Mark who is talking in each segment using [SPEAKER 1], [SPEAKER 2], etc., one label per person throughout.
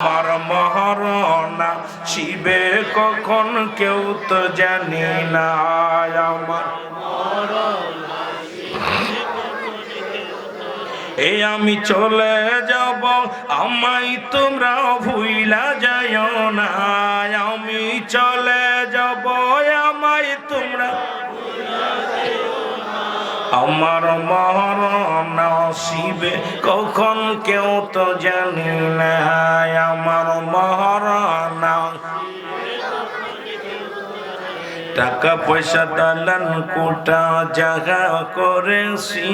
[SPEAKER 1] আমার মহারণা, শিবে কখন কেউ তো জানি না। আমার এ আমি চলে যাব, আমায় তোমরা ভুইলা যায় না। আমি চলে যাব, আমায় তোমরা আমার মরণ শিবে কখন কেউ তো জানি না, আমার মরণ টাকা পয়সা দালান কোটা জাগা করেছি,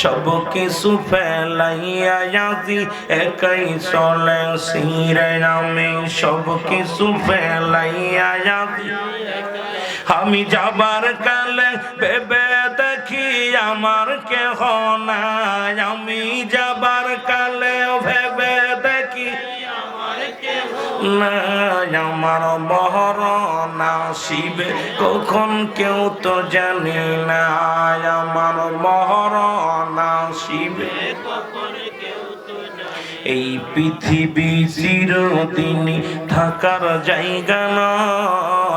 [SPEAKER 1] সব কিছু ফেলাইয়া যাদি একাই চলে সিরে আমি সব কিছু ফেলাইয়া যাদি আমি যাবার কালে দেখি আমার কেহ নাই। আমি যাবার কালে ভেবে দেখি নাই। আমার বহর না শিবে কখন কেউ তো জানি না আমার বহর না শিবে এই পৃথিবী চিরদিনই থাকার জায়গা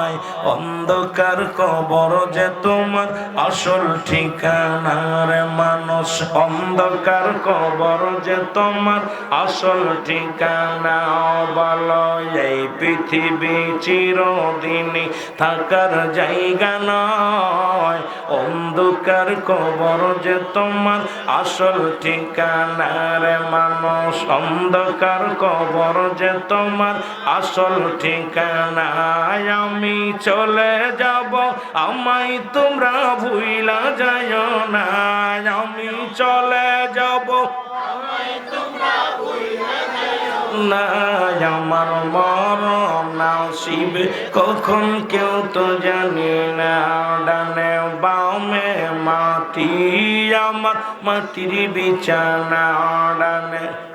[SPEAKER 1] নয় অন্ধকার কবর যে তোমার আসল ঠিকানার মানুষ। অন্ধকার কবর যে তোমার আসল ঠিকানা বলো এই পৃথিবী চিরদিনই থাকার জায়গা নয়। অন্ধকার কবর যে তোমার আসল ঠিকানার মানুষ। অন্ধকার কবর যে তোমার আসল ঠিকানায় আমি চলে যাব। আমায় তোমরা ভুইলা যায় না। আমি চলে যাব। না, আমার না শিবে কখন কেউ তো জানি না। ডানে বামে মাটি, আমার মাটির বিছানা। ডানে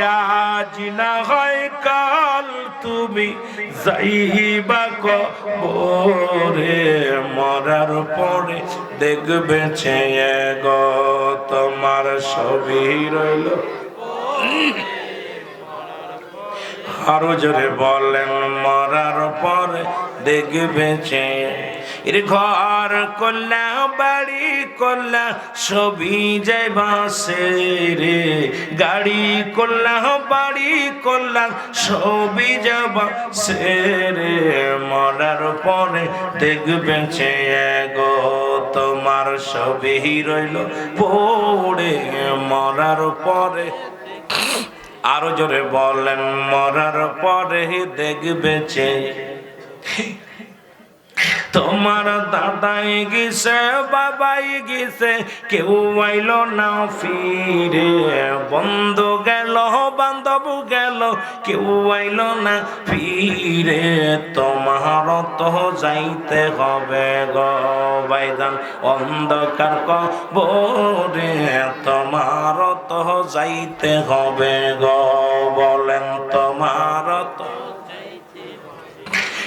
[SPEAKER 1] আজ না হয় কাল তুমি যাইবা কবরে, মরার পরে দেখবে ছেয়ে গ তোমার ছবি রইল। আরও জোরে বলেন, মরার পরে দেখবে এর ঘর করলা বাড়ি করলা ছবি যাইবা সে রে। গাড়ি করলা বাড়ি করলা ছবি যাবা সে রে। মরার পরে দেখবে গো, তোমার ছবি রইল পড়ে। মরার পরে আরও জোরে বলেন মরার পরে দেখবে তোমার দাদাই গেছে, বাবাই গেছে, কেউ আইল না ফিরে। বন্ধু গেল, বান্ধব গেল, কেউ আইল না ফিরে। তোমার তো যাইতে হবে গো বাইদান অন্ধকার কবরে তোমার তো যাইতে হবে গো, বলেন তো